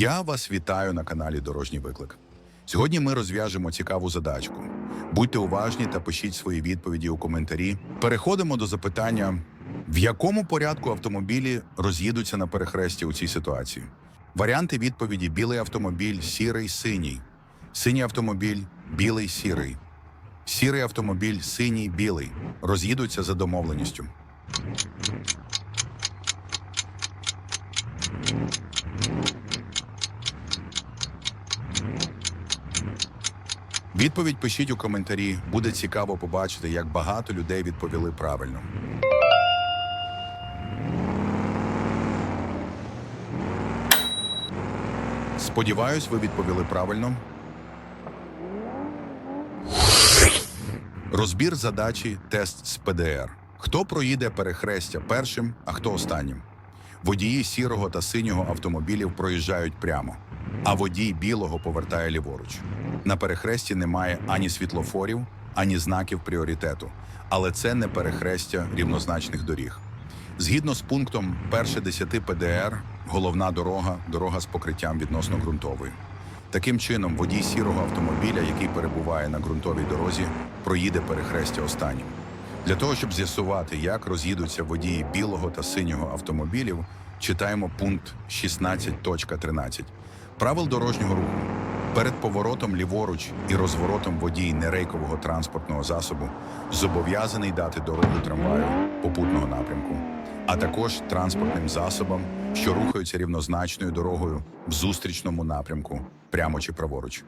Я вас вітаю на каналі Дорожній Виклик. Сьогодні ми розв'яжемо цікаву задачку. Будьте уважні та пишіть свої відповіді у коментарі. Переходимо до запитання: в якому порядку автомобілі роз'їдуться на перехресті у цій ситуації? Варіанти відповіді: білий автомобіль, сірий, синій, синій автомобіль, білий, сірий, сірий автомобіль, синій, білий. Роз'їдуться за домовленістю. Відповідь пишіть у коментарі. Буде цікаво побачити, як багато людей відповіли правильно. Сподіваюсь, ви відповіли правильно. Розбір задачі тест з ПДР. Хто проїде перехрестя першим, а хто останнім? Водії сірого та синього автомобілів проїжджають прямо, а водій білого повертає ліворуч. На перехресті немає ані світлофорів, ані знаків пріоритету, але це не перехрестя рівнозначних доріг. Згідно з пунктом 1.10 ПДР, головна дорога дорога з покриттям відносно ґрунтової. Таким чином, водій сірого автомобіля, який перебуває на ґрунтовій дорозі, проїде перехрестя останнім. Для того, щоб з'ясувати, як роз'їдуться водії білого та синього автомобілів, читаємо пункт 16.13 правил дорожнього руху. Перед поворотом ліворуч і розворотом водій нерейкового транспортного засобу зобов'язаний дати дорогу трамваю попутного напрямку, а також транспортним засобам, що рухаються рівнозначною дорогою в зустрічному напрямку, прямо чи праворуч.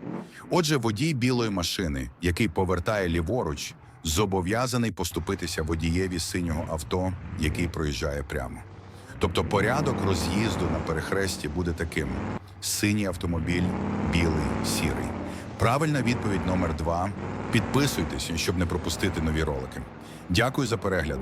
Отже, водій білої машини, який повертає ліворуч, зобов'язаний поступитися водієві синього авто, який проїжджає прямо. Тобто порядок роз'їзду на перехресті буде таким: синій автомобіль, білий, сірий. Правильна відповідь номер два. Підписуйтесь, щоб не пропустити нові ролики. Дякую за перегляд.